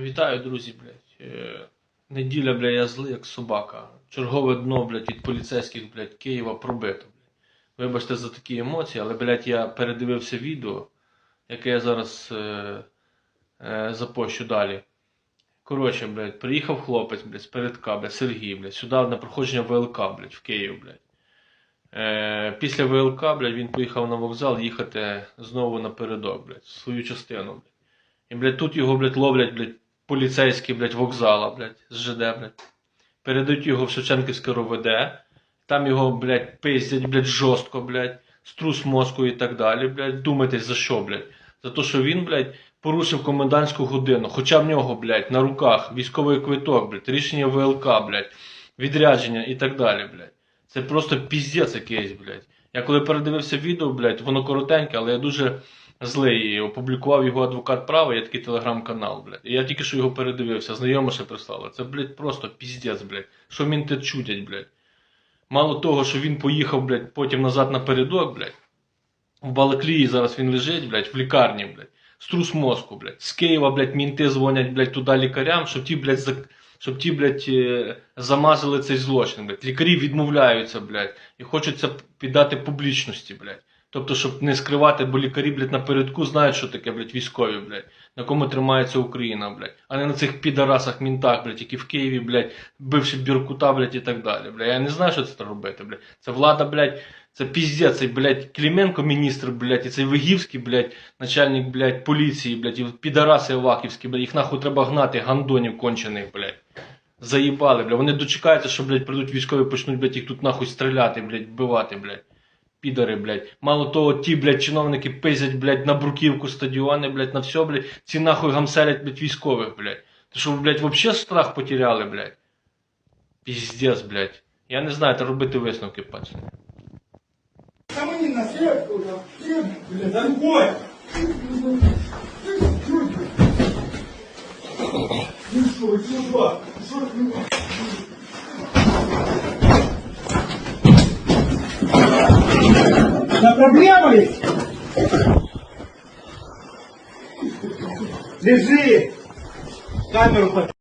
Вітаю, друзі, блядь. Е, Неділя, блядь, я злий, як собака. Чергове дно, блядь, від поліцейських, блядь, Києва пробито. Блядь. Вибачте за такі емоції, але, блядь, я передивився відео, яке я зараз е, е, запощу далі. Коротше, блядь, приїхав хлопець, блядь, з передка, блядь, Сергій, блядь, сюди на проходження ВЛК, блядь, в Київ, блядь. Е, після ВЛК, блядь, він поїхав на вокзал їхати знову напередок, блядь, в свою частину, блядь. І, блядь, тут його, блядь, ловлять, блядь, поліцейські, блядь, вокзала, блядь, з ЖД, блядь. Передають його в Шевченківське РОВД. Там його, блядь, пиздять, блядь, жорстко, блядь, струс мозку і так далі, блядь. Думайте, за що, блядь? За те, що він, блядь, порушив комендантську годину. Хоча в нього, блядь, на руках військовий квиток, блядь, рішення ВЛК, блядь, відрядження і так далі, блядь. Це просто піздець якийсь, блядь. Я коли передивився відео, блядь, воно коротеньке, але я дуже злий. Опублікував його адвокат права, є такий телеграм-канал, блядь. І я тільки що його передивився, знайома ще прислала. Це, блядь, просто піздець, блядь. Що мінти чудять, блядь. Мало того, що він поїхав, блядь, потім назад напередок, блядь. В Балаклії зараз він лежить, блядь, в лікарні, блядь. Струс мозку, блядь. З Києва, блядь, мінти дзвонять, блядь, туди лікарям, щоб ті, блядь, зак... щоб ті, блядь, е, замазали цей злочин, блядь. Лікарі відмовляються, блядь, і хочуть це піддати публічності, блядь. Тобто, щоб не скривати, бо лікарі, блядь, напередку знають, що таке, блядь, військові, блядь, на кому тримається Україна, блядь, а не на цих підарасах мінтах, блядь, які в Києві, блядь, бивши Біркута, блядь, і так далі. Блядь. Я не знаю, що це робити, блядь. Це влада, блядь, це піздець, цей, блядь, Клименко міністр, блядь, і цей Вигівський, блядь, начальник, блядь, поліції, блядь, і підараси Аваківські, блядь, їх нахуй треба гнати, гандонів кончених, блядь. Заїбали, блядь. Вони дочекаються, що, блядь, прийдуть військові, почнуть, блядь, їх тут нахуй стріляти, блядь, вбивати, блядь. Підари, блядь. Мало того, ті, блядь, чиновники пиздять, блядь, на бруківку стадіони, блядь, на все, блядь. Ці нахуй гамселять, блядь, військових, блядь. Ти що, блядь, вообще страх потеряли, блядь? Піздец, блядь. Я не знаю, треба робити висновки, пацани. Да мы не на? Свет, блядь, дорогой! Ну что, чувак, что ты? Да проблема есть? Держи! Камеру под...